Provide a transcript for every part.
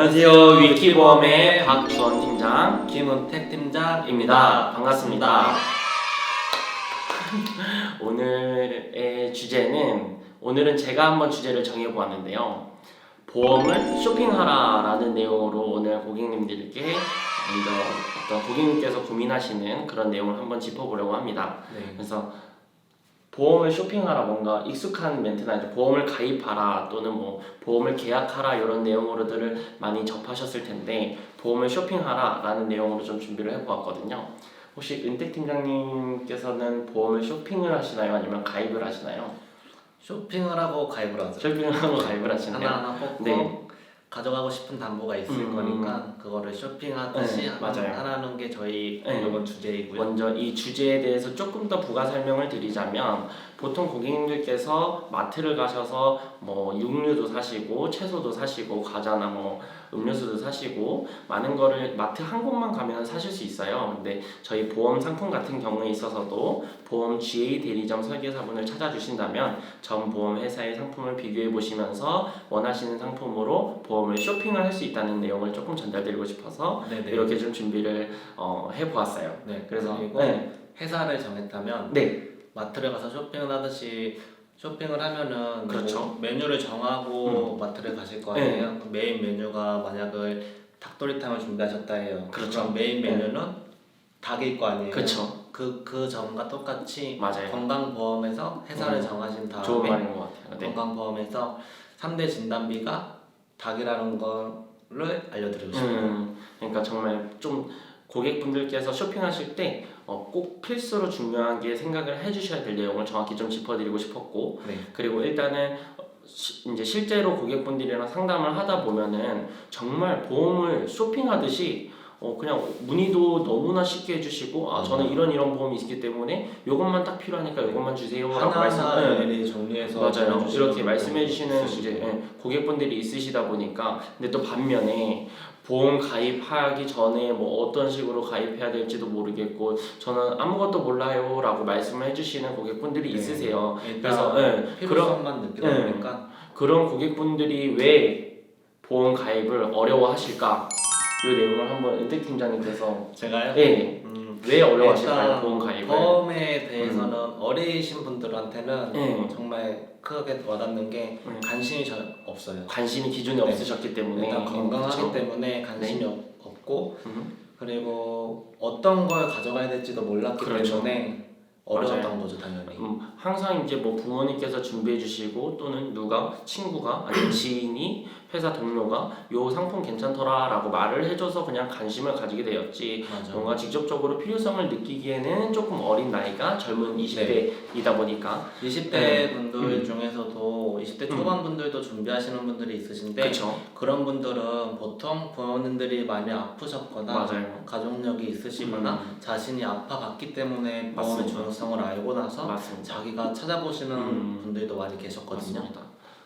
안녕하세요. 위키보험의 박주원 팀장 김은택 팀장입니다. 입니다. 반갑습니다. 오늘의 주제는 오늘은 제가 한번 주제를 정해 보았는데요. 보험을 쇼핑하라라는 내용으로 오늘 고객님들께 먼저 어떤 고객님께서 고민하시는 그런 내용을 한번 짚어보려고 합니다. 네. 그래서 보험을 쇼핑하라 뭔가 익숙한 멘트는 아니죠. 보험을 가입하라 또는 뭐 보험을 계약하라 이런 내용으로들을 많이 접하셨을 텐데 보험을 쇼핑하라 라는 내용으로 좀 준비를 해보았거든요. 혹시 은택 팀장님께서는 보험을 쇼핑을 하시나요? 아니면 가입을 하시나요? 쇼핑을 하고 가입을 하죠. 쇼핑을 하고 가입을 하시나요? 하나하나 뽑고 네. 가져가고 싶은 담보가 있을 음. 거니까 그거를 쇼핑하듯이 네, 하- 맞아요. 하라는 게 저희 네. 이번 주제이고요. 먼저 이 주제에 대해서 조금 더 부가 설명을 드리자면 보통 고객님들께서 마트를 가셔서 뭐 육류도 사시고 채소도 사시고 과자나 뭐 음료수도 사시고 많은 거를 마트 한 곳만 가면 사실 수 있어요. 근데 저희 보험 상품 같은 경우에 있어서도 보험 GA 대리점 설계사분을 찾아주신다면 전 보험 회사의 상품을 비교해 보시면서 원하시는 상품으로 보험을 쇼핑을 할 수 있다는 내용을 조금 전달드리고 싶어서 네네. 이렇게 좀 준비를 어, 해보았어요. 네. 그래서 그리고 네. 회사를 정했다면 네. 마트를 가서 쇼핑을 하듯이 쇼핑을 하면은 그렇죠. 뭐 메뉴를 정하고 마트를 가실 거 아니에요. 네. 메인 메뉴가 만약을 닭도리탕을 준비하셨다 해요. 그렇죠. 메인 네. 메뉴는 닭일 거 아니에요. 그렇죠. 그, 그 점과 똑같이 맞아요. 건강보험에서 회사를 음. 정하신 다음에 좋은 말인 것 같아요. 네. 건강보험에서 3대 진단비가 닭이라는 거를 알려드리고 싶어요. 음, 그러니까 정말 좀 고객분들께서 쇼핑하실 때 어, 꼭 필수로 중요한 게 생각을 해주셔야 될 내용을 정확히 좀 짚어드리고 싶었고 네. 그리고 일단은 어, 시- 이제 실제로 고객분들이랑 상담을 하다 보면은 정말 보험을 쇼핑하듯이 어 그냥 문의도 너무나 쉽게 해주시고 아 저는 이런 이런 보험이 있기 때문에 이것만 딱 필요하니까 이것만 주세요 라고 말씀 하나하나 네. 일일이 정리해서 맞아요. 이렇게 말씀해 주시는. 이제 예, 고객분들이 있으시다 보니까 근데 또 반면에 보험 가입하기 전에 뭐 어떤 식으로 가입해야 될지도 모르겠고 저는 아무것도 몰라요라고 말씀을 해주시는 고객분들이 네. 있으세요. 그래서 예, 그런 필요성만 느끼다 네. 보니까 그런 고객분들이 왜 보험 가입을 어려워하실까? 이 내용을 한번 은택 팀장님께서 제가요. 예, 음, 왜 어려워하실까요? 보험 가입을? 보험에 대해서는 어리신 분들한테는 예. 정말 크게 와닿는 게 음. 관심이 전 없어요. 관심이 기존에 네. 없으셨기 때문에 일단 건강하기 그렇죠? 때문에 관심이 없- 없고 음. 그리고 어떤 걸 가져가야 될지도 몰랐기 그렇죠. 때문에 어려웠던 거죠 당연히. 음, 항상 이제 뭐 부모님께서 준비해 주시고 또는 누가 친구가 아니면 지인이 회사 동료가 요 상품 괜찮더라라고 말을 해줘서 그냥 관심을 가지게 되었지 맞아. 뭔가 직접적으로 필요성을 느끼기에는 조금 어린 나이가 젊은 20대이다 보니까 20대 네. 분들 음. 중에서도 20대 초반 분들도 준비하시는 분들이 있으신데 그렇죠 그런 분들은 보통 부모님들이 많이 아프셨거나 맞아요 가족력이 있으시거나 음. 자신이 아파봤기 때문에 보험의. 중요성을 알고 나서 맞습니다 자기 가 찾아보시는 음. 분들도 많이 계셨거든요. 맞습니다.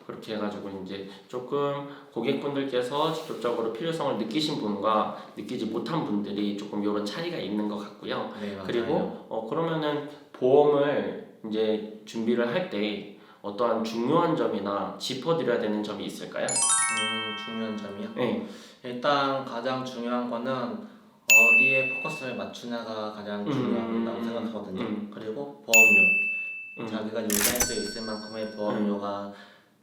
그렇게 해가지고 이제 조금 고객분들께서 직접적으로 필요성을 느끼신 분과 느끼지 못한 분들이 조금 이런 차이가 있는 것 같고요. 네, 맞아요. 그리고 어 그러면은 보험을 이제 준비를 할 때 어떠한 중요한 점이나 짚어드려야 되는 점이 있을까요? 음, 중요한 점이요. 네, 일단 가장 중요한 거는 어디에 포커스를 맞추냐가 가장 음, 중요하다고 음, 생각하거든요. 음. 그리고 보험료. 음. 자기가 유지할 수 있을 만큼의 보험료가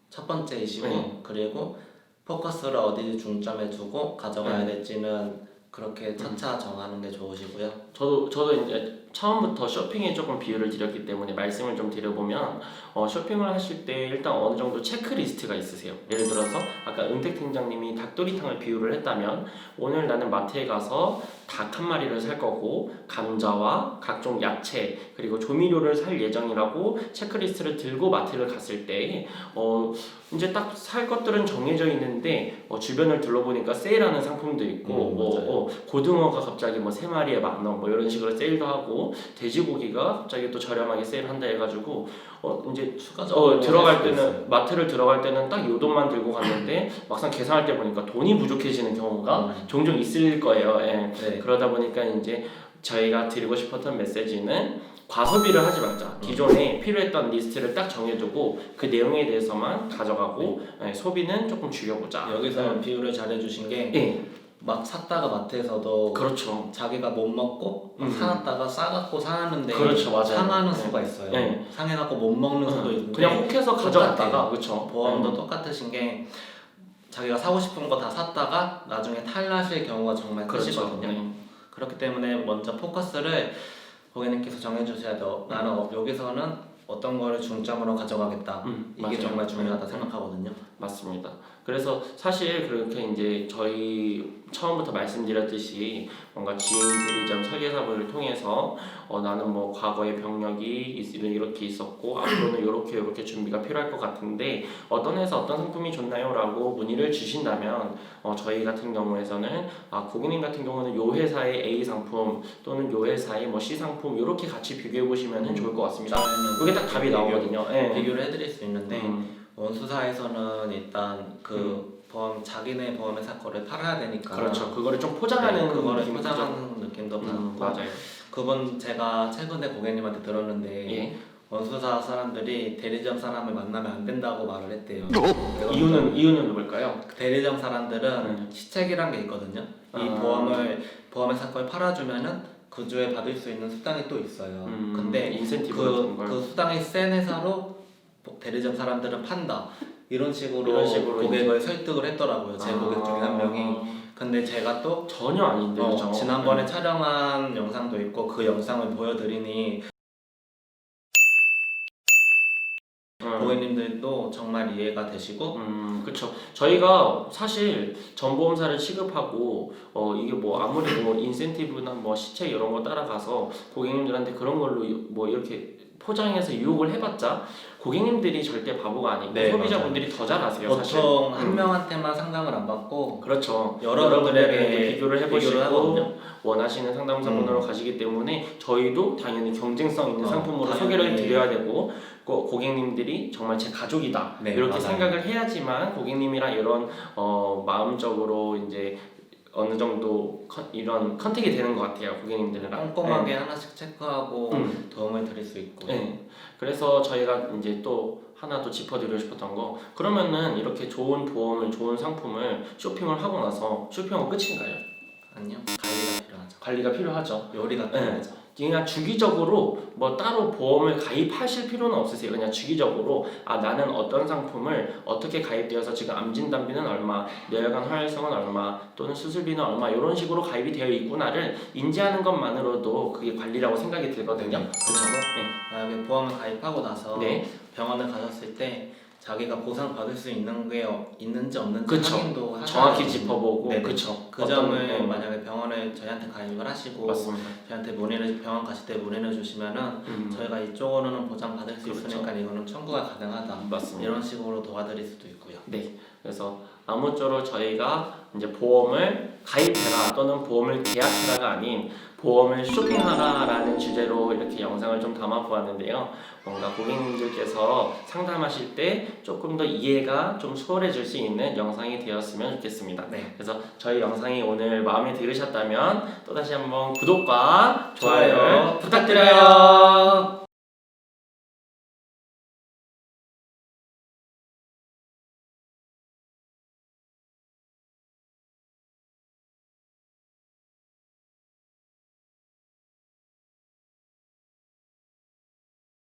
첫 번째 이시고 네. 그리고 포커스를 어디 중점에 두고 가져가야 네. 될지는 그렇게 차차 정하는 게 좋으시고요. 저도 저도 이제 처음부터 쇼핑에 조금 비유를 드렸기 때문에 말씀을 좀 드려보면 어, 쇼핑을 하실 때 일단 어느 정도 체크리스트가 있으세요. 예를 들어서 아까 은택 팀장님이 닭도리탕을 비유를 했다면 오늘 나는 마트에 가서 닭 한 마리를 살 거고 감자와 각종 야채 그리고 조미료를 살 예정이라고 체크리스트를 들고 마트를 갔을 때 어, 이제 딱 살 것들은 정해져 있는데 어, 주변을 둘러보니까 세일하는 상품도 있고 음, 뭐. 어, 고등어가 갑자기 뭐 세 마리에 만 원 뭐 이런 식으로 세일도 하고 돼지고기가 갑자기 또 저렴하게 세일한다 해가지고 어 이제 어 들어갈 때는. 마트를 들어갈 때는 딱 요 돈만 들고 갔는데 막상 계산할 때 보니까 돈이 부족해지는 경우가 음. 종종 있을 거예요. 예. 네. 그러다 보니까 이제 저희가 드리고 싶었던 메시지는 과소비를 하지 말자. 기존에 필요했던 리스트를 딱 정해두고 그 내용에 대해서만 가져가고 예, 소비는 조금 줄여보자. 여기서 비유를 잘 해주신 게 예, 막 샀다가 마트에서도 그렇죠. 자기가 못 먹고 막 음. 사놨다가 싸갖고 사놨는데 그렇죠, 맞아요. 상하는 네. 수가 있어요. 네. 상해갖고 못 먹는 수도 있는데 그냥 혹해서 가져갔다가 그렇죠. 보험도 똑같으신 게 자기가 사고 싶은 거 다 샀다가 나중에 탈나실 경우가 정말 그렇죠. 크시거든요. 네. 그렇기 때문에 먼저 포커스를 고객님께서 정해주셔야 돼요. 나는 어- 여기서는 어떤 거를 중점으로 가져가겠다. 음, 이게 맞아요. 정말 중요하다 네. 생각하거든요. 맞습니다. 그래서 사실 그렇게 이제 저희 처음부터 말씀드렸듯이 뭔가 GA들이점 설계사분을 통해서 어, 나는 뭐 과거의 병력이 있- 이렇게 있었고 앞으로는 이렇게 이렇게 준비가 필요할 것 같은데 어떤 회사 어떤 상품이 좋나요?라고 문의를 주신다면 어, 저희 같은 경우에서는 아 고객님 같은 경우는 요 회사의 A 상품 또는 요 회사의 뭐 C 상품 이렇게 같이 비교해 보시면 좋을 것 같습니다. 이게 딱 답이 나오거든요. 예. 비교를 해드릴 수 있는데 음, 원수사에서는 일단 그 보험 자기네 보험회사 거를 팔아야 되니까 그렇죠. 그거를 좀 포장하는 네, 그거를 크죠. 포장하는 느낌도 음, 받고 맞아요. 그분 제가 최근에 고객님한테 들었는데 예. 원수사 사람들이 대리점 사람을 만나면 안 된다고 말을 했대요. 이유는 이유는 뭘까요? 그 대리점 사람들은 음. 시책이란 게 있거든요. 이 아. 보험을 보험회사 걸 팔아주면은 그 주에 받을 수 있는 수당이 또 있어요. 음, 근데 인센티브 그. 그 수당이 센 회사로 대리점 사람들은 판다. 이런 식으로, 이런 식으로 고객을 설득을 했더라고요. 제 고객 중에 한 명이. 아, 근데 제가 또 전혀 아닌데 어? 지난번에 촬영한 영상도 있고 그 영상을 보여드리니 음. 고객님들도 정말 이해가 되시고 음, 그렇죠. 저희가 사실 전보험사를 취급하고 어 이게 뭐 아무리 뭐 인센티브나 뭐 시책 이런 거 따라가서 고객님들한테 그런 걸로 유- 뭐 이렇게 포장해서 유혹을 해봤자 고객님들이 절대 바보가 아니고 네, 소비자분들이 더 잘 아세요. 사실. 보통 한 음. 명한테만 상담을 안 받고 그렇죠. 여러분들에게 여러분들에게 비교를 비교를 해보시고 하거든요. 원하시는 상담사분으로 가시기 때문에 저희도 당연히 경쟁성 있는 어, 상품으로 당연히. 소개를 드려야 되고 고, 고객님들이 정말 제 가족이다 네, 이렇게 맞아요. 생각을 해야지만 고객님이랑 이런 어, 마음적으로 이제 어느 정도 컨- 이런 컨택이 되는 것 같아요 고객님들이랑 꼼꼼하게 하나씩 체크하고 음. 도움을 드릴 수 있고 네. 그래서 저희가 이제 또 하나 더 짚어드리고 싶었던 거 그러면은 이렇게 좋은 보험을 좋은 상품을 쇼핑을 하고 나서 쇼핑은 끝인가요? 아니요 관리가 필요하죠 관리가 필요하죠. 요리가 네. 필요하죠 그냥 주기적으로 뭐 따로 보험을 가입하실 필요는 없으세요. 그냥 주기적으로 아 나는 어떤 상품을 어떻게 가입되어서 지금 암진 단비는 얼마, 뇌혈관 활성은 얼마, 또는 수술비는 얼마 이런 식으로 가입이 되어 있구나를 인지하는 것만으로도 그게 관리라고 생각이 들거든요. 그렇죠? 만약에 보험을 가입하고 나서 네. 네. 병원을 가셨을 때 자기가 보상 받을 수 있는 게 어- 있는지 없는지 그쵸. 확인도 하셔야 정확히. 짚어보고 네네. 그렇죠. 그 어떤- 점을 네. 만약에 병원에 저희한테 가입을 하시고 맞습니다. 저희한테 문의를 병원 가실 때 문의를 주시면은 음, 저희가 이쪽으로는 보장 받을 수 그렇죠. 있으니까 이거는 청구가 가능하다 맞습니다. 이런 식으로 도와드릴 수도 있고요. 네. 그래서 아무쪼록 저희가 이제 보험을 가입해라 또는 보험을 계약해라가 아닌 보험을 쇼핑하라라는 주제로 이렇게 영상을 좀 담아 보았는데요. 뭔가 고객님들께서 상담하실 때 조금 더 이해가 좀 수월해질 수 있는 영상이 되었으면 좋겠습니다. 네. 그래서 저희 영상이 오늘 마음에 들으셨다면 또 다시 한번 구독과 좋아요 부탁드려요.